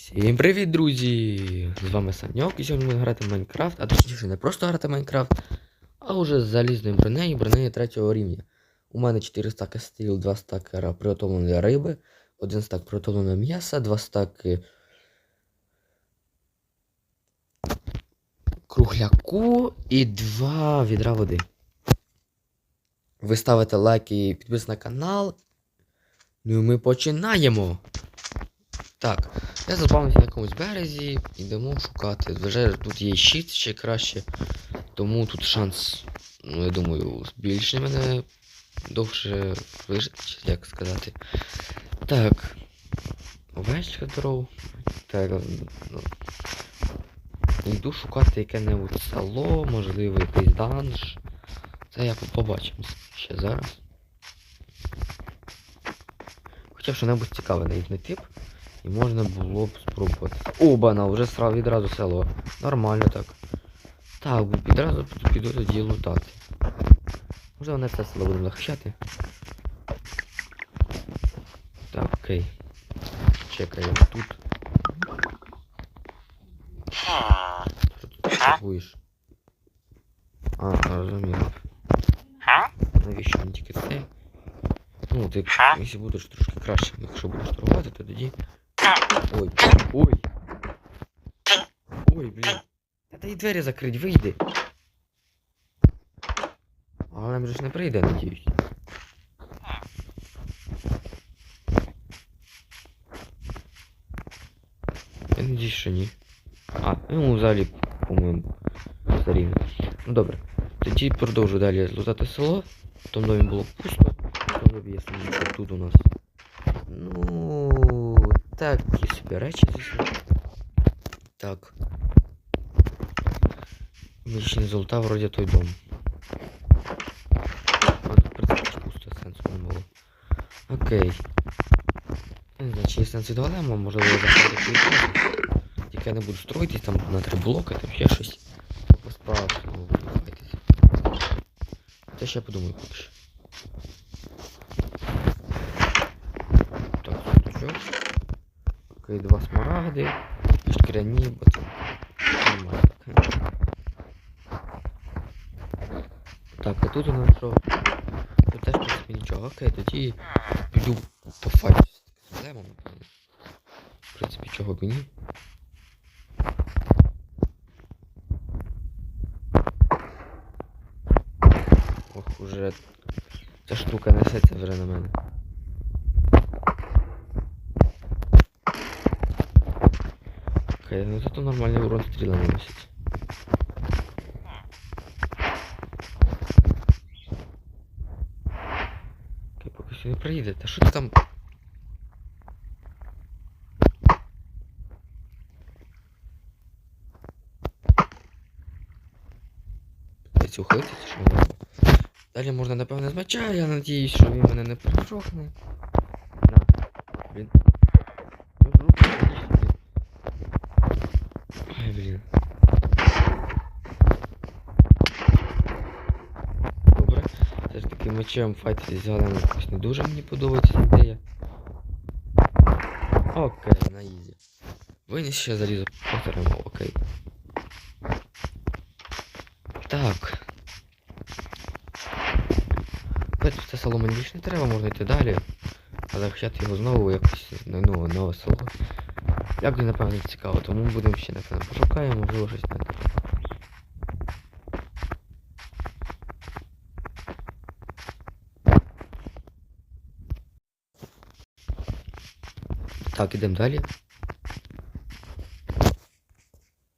Всім привіт, друзі! З вами Саньок, і сьогодні будемо грати в Майнкрафт, а точніше не просто грати в Майнкрафт, а уже з залізною бронею, бронею третього рівня. У мене 4 стаки стіл, 2 стаки приготовленої риби, 1 стак приготовленого м'яса, 2 стаки кругляку і 2 відра води. Ви ставите лайки і підпис на канал. Ну і ми починаємо! Так, я заспавнився на якомусь березі, йдемо шукати. Вже тут є щит ще краще, тому тут шанс, ну я думаю, збільшить мене довше вижити, як сказати. Так. Овечка здоров. Так. Ну. Йду шукати яке-небудь село, можливо, якийсь данж. Це я побачимо ще зараз. Хоча б що-небудь цікаве навіть не тип. І можна було б спробувати. Обана, вже сразу відразу село. Нормально так. Так, відразу піду тоді лутати. Може вони це село будемо захищати. Так, окей. Чекаємо тут. Що тут торгуєш? А, розумію. Навіщо мені тільки це? Ну, ти, якщо будеш трошки краще, якщо будеш торгувати, то тоді. Ой, ой. Ой, блін. Та дай двері закрить, вийди. Але нам же ж не прийде, надіюсь. Я надіюсь, що ні. А, ну взагалі, по-моєму, все. Ну добре. Тоді продовжу далі лутати село. Тому домі було пусто. Об'ясню, що тут у нас. Ну, такі собі речі, звісно. Так. Мені золота вроді той дом. От, в принципі, пусто сенсу не було. Окей. Я не знаю, чи є сенс від голема, можливо, я заходити Тільки я не буду строїтись там на три блоки, там ще щось. По-справжньому буду файтись. Це ще подумаю поки що. Окей, два смарагди. І шкіряні ботинки. Так. А тут у нас що? Тут теж, в нічого. Окей, тоді піду пофайтись з проблемом. В принципі, чого б і ні. Ох, уже ця штука несеться вже на мене. Окей, ну зато нормальний урон стрілами носить. Окей, поки що не приїде. Та що ти там? Ухилитися, чи що воно? Далі можна, напевне, з меча, я надіюсь, що він мене не пережохне. На, блін. Ну, в руку, конечно, блін. Ай, блін. Добре. Все ж таки мечем файтитися з галем якось не дуже мені подобається ідея. Окей, на ізі. Виніс ще залізо повторимо, окей. Так. Бачите, це село мені більше не треба, можна йти далі. Але захищати його знову якось ну, ну, нове село. Як не напевно цікаво, тому будемо ще напевно пошукаємо, можливо щось знайдемо. Так, ідемо далі.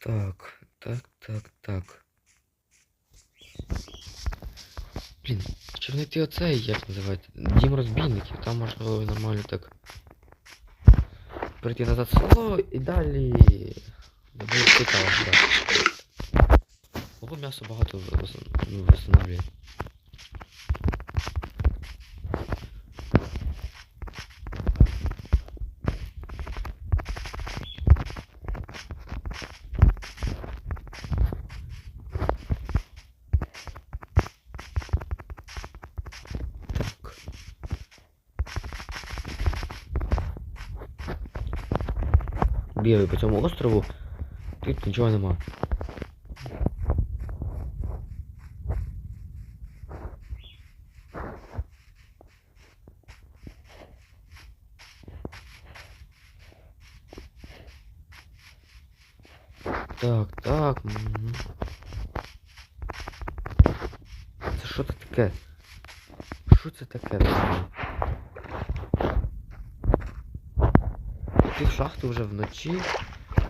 Так, так, так, так. Блін, чи знайти оцей, як називається? Дім розбійників, там можна було нормально так. Прийти назад в село і далі. Було цікаво, так. Ого, м'ясо багато вис- ну, встановлює. Бігаю по цьому острову, тут нічого нема. Так, так. Це що це таке? Що це таке? Шахти вже вночі.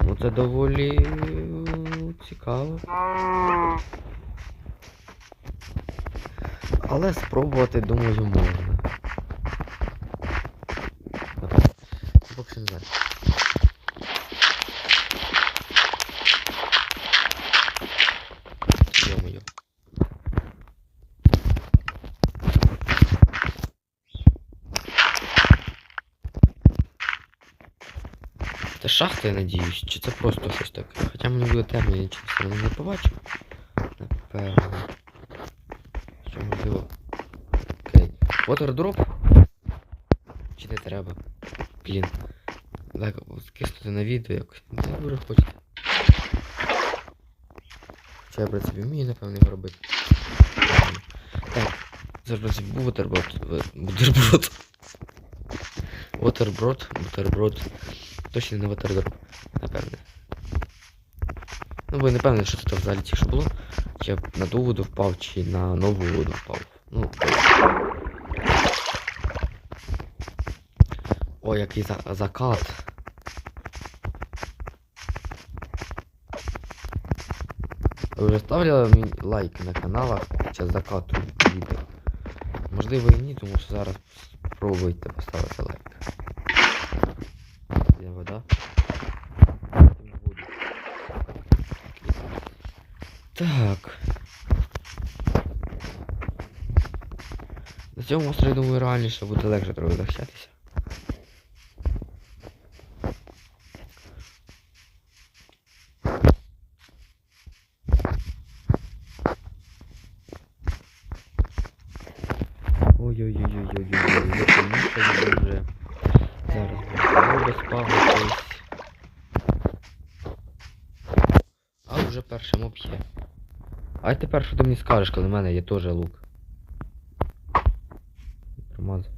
Ну це доволі е, цікаво. Але спробувати, думаю, можна. Поки не знаю. Ё-моё. Це шахта, я надіюсь, чи це просто щось таке? Хоча мені буде темно, я нічого все одно не побачу. Напевно. Що можливо. Окей. Water Чи не треба? Блін. Так, скиснути на відео якось. Не дуже хочеться. Що я, в принципі, вмію, напевно, його робити. Так, зараз, був бутерброд. Бутерброд. Бутерброд, бутерброд. Точно не бутерброд, напевне. Ну, я не певний, що це взагалі тільки що було. Чи на ту воду впав, чи на нову воду впав. Ну, О, який за закат. Ви вже ставили мені лайки на каналах під час закату відео? Можливо і ні, тому що зараз спробуйте поставити лайк. Є вода. Потім воду. Так. На цьому острові, думаю, реальніше буде легше трохи захищатися. Ой-ой-ой-ой-ой-ой, я поїхав вже. Зараз буде спавнитись. А вже перший моб. А тепер що ти мені скажеш, коли в мене є теж лук? Промазав.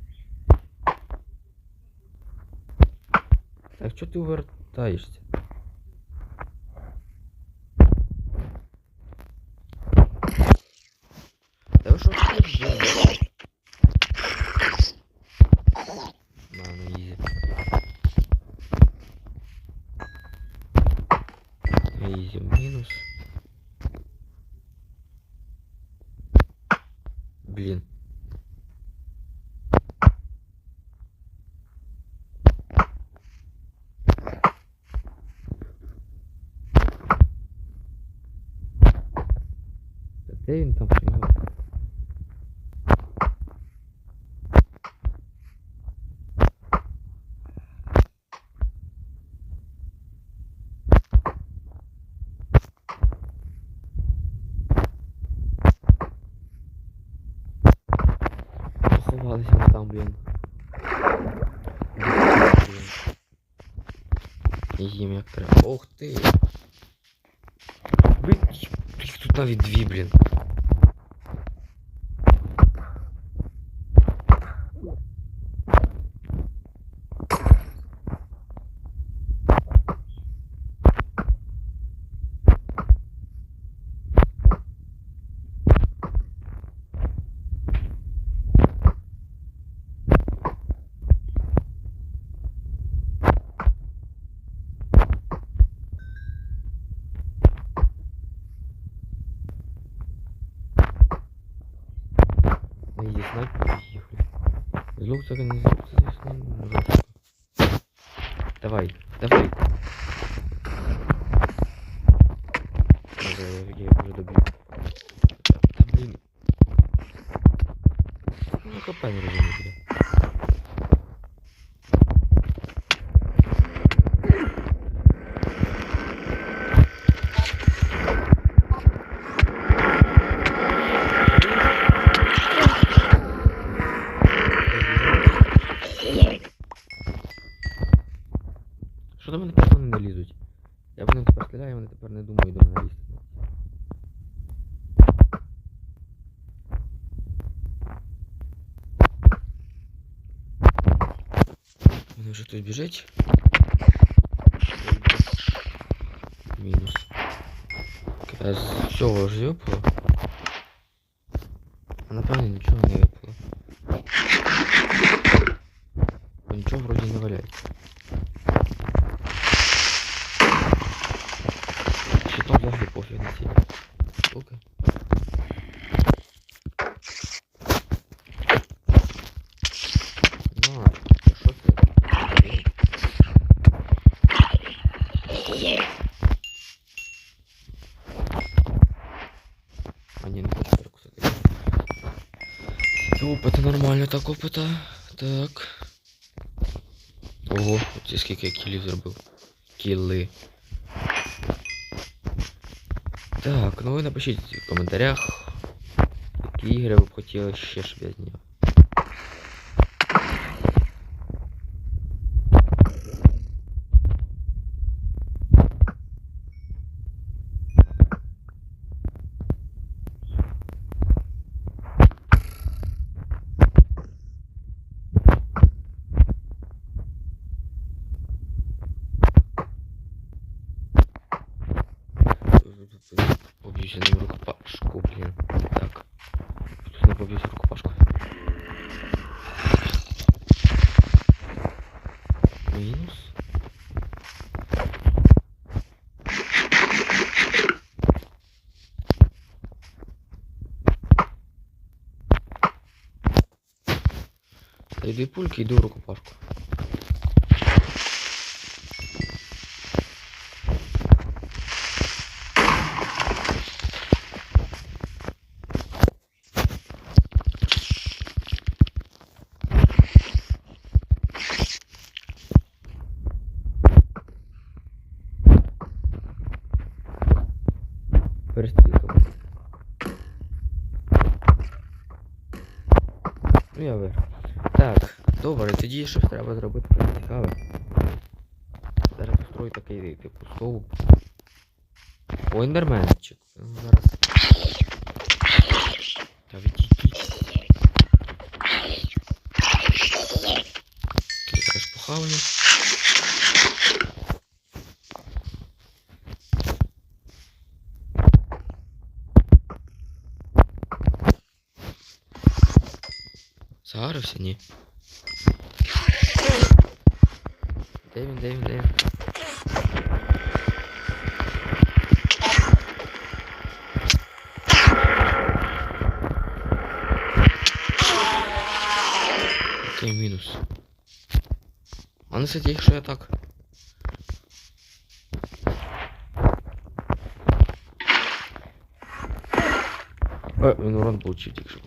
Так, що ти вертаєшся? Та ви що на ізі. Ізі мінус. Блін. Та Де він там приймав? Поховалися ми там, блін. Їм як треба. Ох ти. Блін, тут навіть дві, блін. Її снайпер поїхали. Звук так і не звук, це звісно, жорстко. Давай, давай. Може, я його вже доб'ю. Та блін. Ну, КП не розумію, Вони вже тут біжить. Мінус. А з цього ж випало? А напевно нічого не випало. Опыта нормально так опыта. Так. Ого, оці скільки я кілів зробив. Кіли. Так, ну ви напишіть в коментарях, які ігри ви б хотіли ще, щоб я зняв. Мінус. Та йди пульки, йду в Ну я виграв. Так, добре, тоді щось треба зробити цікаве. Зараз построю такий типу стовп. О, ендерменчик. Ну, Зараз. Та відійдіть. Окей, ж похавлю. Загарився? Ні. Де він, де він, де він? Окей, мінус. А не сидіть, якщо я так. Е, він урон получив тільки що,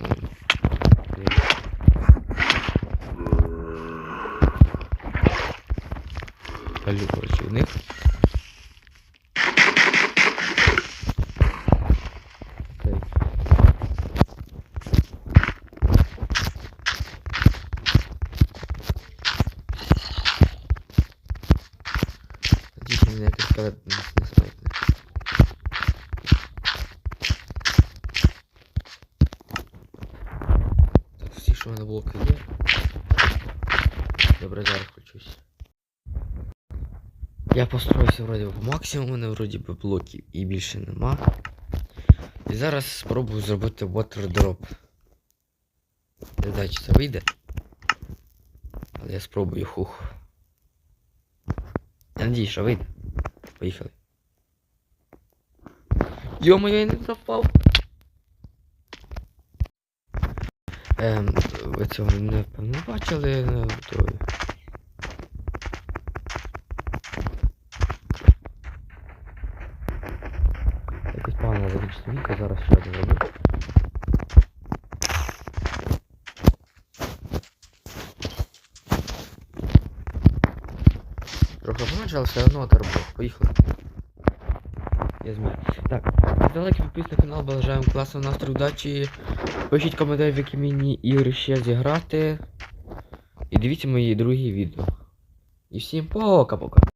Мене якось не. Так, всі, що в мене блоки є. Добре, зараз включусь. Я построївся вроді по максимуму, мене вроді би блоків і більше нема. І зараз спробую зробити water. Не знаю, чи це вийде. Але я спробую хух. Я надіюсь, що вийде. Поїхали. Йомо, я не запав. Ем, ви цього не бачили, не то Якось погано закінчити віка, зараз ще один але все одно терпо. Поїхали. Я знаю. Так, лайки, підписуйтесь на канал, бажаємо класного настрою, удачі. Пишіть коментарі, в які мені ігри ще зіграти. І дивіться мої другі відео. І всім пока-пока.